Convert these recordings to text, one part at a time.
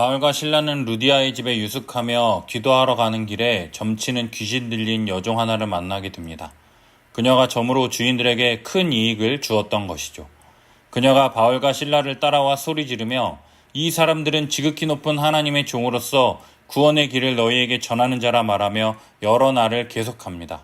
바울과 신라는 루디아의 집에 유숙하며 기도하러 가는 길에 점치는 귀신 들린 여종 하나를 만나게 됩니다. 그녀가 점으로 주인들에게 큰 이익을 주었던 것이죠. 그녀가 바울과 신라를 따라와 소리 지르며 이 사람들은 지극히 높은 하나님의 종으로서 구원의 길을 너희에게 전하는 자라 말하며 여러 날을 계속합니다.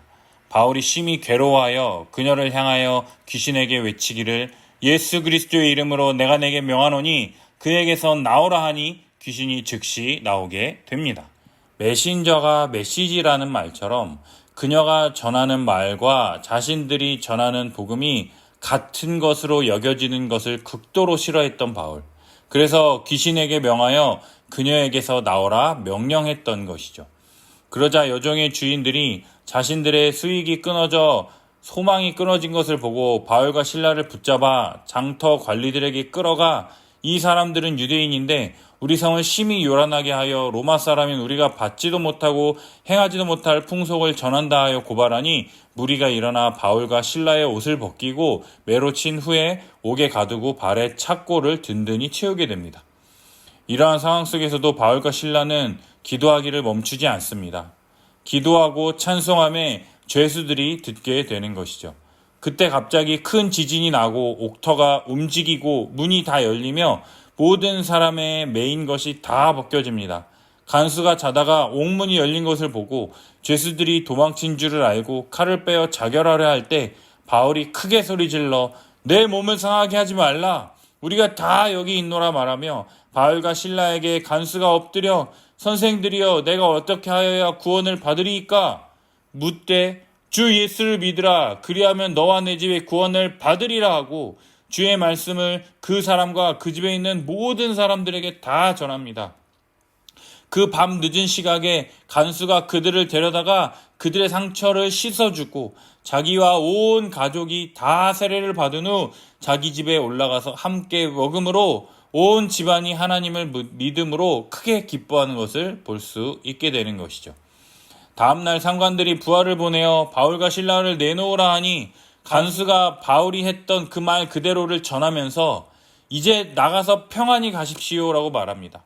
바울이 심히 괴로워하여 그녀를 향하여 귀신에게 외치기를 예수 그리스도의 이름으로 내가 내게 명하노니 그에게서 나오라 하니 귀신이 즉시 나오게 됩니다. 메신저가 메시지라는 말처럼 그녀가 전하는 말과 자신들이 전하는 복음이 같은 것으로 여겨지는 것을 극도로 싫어했던 바울. 그래서 귀신에게 명하여 그녀에게서 나오라 명령했던 것이죠. 그러자 여종의 주인들이 자신들의 수익이 끊어져 소망이 끊어진 것을 보고 바울과 신라를 붙잡아 장터 관리들에게 끌어가 이 사람들은 유대인인데 우리 성을 심히 요란하게 하여 로마 사람인 우리가 받지도 못하고 행하지도 못할 풍속을 전한다 하여 고발하니 무리가 일어나 바울과 신라의 옷을 벗기고 매로 친 후에 옥에 가두고 발에 착고를 든든히 채우게 됩니다. 이러한 상황 속에서도 바울과 신라는 기도하기를 멈추지 않습니다. 기도하고 찬송함에 죄수들이 듣게 되는 것이죠. 그때 갑자기 큰 지진이 나고 옥터가 움직이고 문이 다 열리며 모든 사람의 메인 것이 다 벗겨집니다. 간수가 자다가 옥문이 열린 것을 보고 죄수들이 도망친 줄을 알고 칼을 빼어 자결하려 할 때 바울이 크게 소리질러 내 몸을 상하게 하지 말라. 우리가 다 여기 있노라 말하며 바울과 신라에게 간수가 엎드려 선생들이여 내가 어떻게 하여야 구원을 받으리이까 묻되 주 예수를 믿으라 그리하면 너와 내 집에 구원을 받으리라 하고 주의 말씀을 그 사람과 그 집에 있는 모든 사람들에게 다 전합니다. 그 밤 늦은 시각에 간수가 그들을 데려다가 그들의 상처를 씻어주고 자기와 온 가족이 다 세례를 받은 후 자기 집에 올라가서 함께 먹음으로 온 집안이 하나님을 믿음으로 크게 기뻐하는 것을 볼 수 있게 되는 것이죠. 다음날 상관들이 부하를 보내어 바울과 신라를 내놓으라 하니 간수가 바울이 했던 그 말 그대로를 전하면서 이제 나가서 평안히 가십시오라고 말합니다.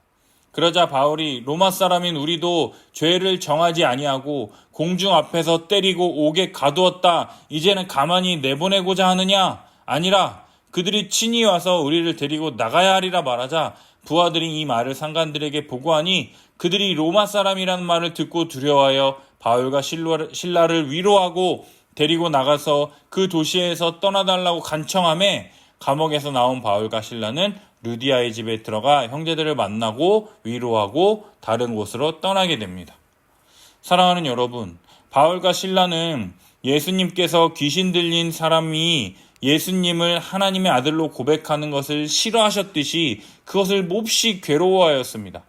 그러자 바울이 로마 사람인 우리도 죄를 정하지 아니하고 공중 앞에서 때리고 옥에 가두었다. 이제는 가만히 내보내고자 하느냐? 아니라 그들이 친히 와서 우리를 데리고 나가야 하리라 말하자 부하들이 이 말을 상관들에게 보고하니 그들이 로마 사람이라는 말을 듣고 두려워하여 바울과 신라를 위로하고 데리고 나가서 그 도시에서 떠나달라고 간청함에 감옥에서 나온 바울과 신라는 루디아의 집에 들어가 형제들을 만나고 위로하고 다른 곳으로 떠나게 됩니다. 사랑하는 여러분, 바울과 신라는 예수님께서 귀신 들린 사람이 예수님을 하나님의 아들로 고백하는 것을 싫어하셨듯이 그것을 몹시 괴로워하였습니다.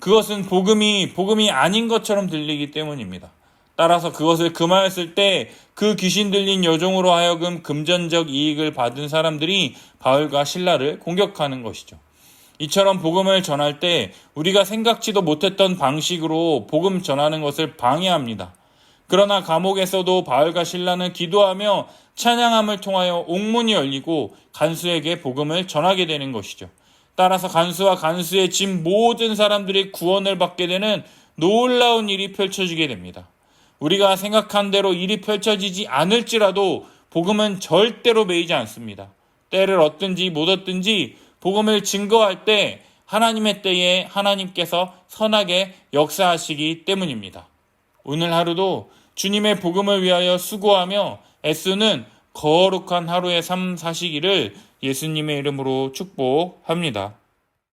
그것은 복음이 복음이 아닌 것처럼 들리기 때문입니다. 따라서 그것을 금하였을 때 그 귀신 들린 여종으로 하여금 금전적 이익을 받은 사람들이 바울과 신라를 공격하는 것이죠. 이처럼 복음을 전할 때 우리가 생각지도 못했던 방식으로 복음 전하는 것을 방해합니다. 그러나 감옥에서도 바울과 신라는 기도하며 찬양함을 통하여 옥문이 열리고 간수에게 복음을 전하게 되는 것이죠. 따라서 간수와 간수의 집 모든 사람들이 구원을 받게 되는 놀라운 일이 펼쳐지게 됩니다. 우리가 생각한 대로 일이 펼쳐지지 않을지라도 복음은 절대로 매이지 않습니다. 때를 얻든지 못 얻든지 복음을 증거할 때 하나님의 때에 하나님께서 선하게 역사하시기 때문입니다. 오늘 하루도 주님의 복음을 위하여 수고하며 애쓰는 거룩한 하루의 삶 사시기를 예수님의 이름으로 축복합니다.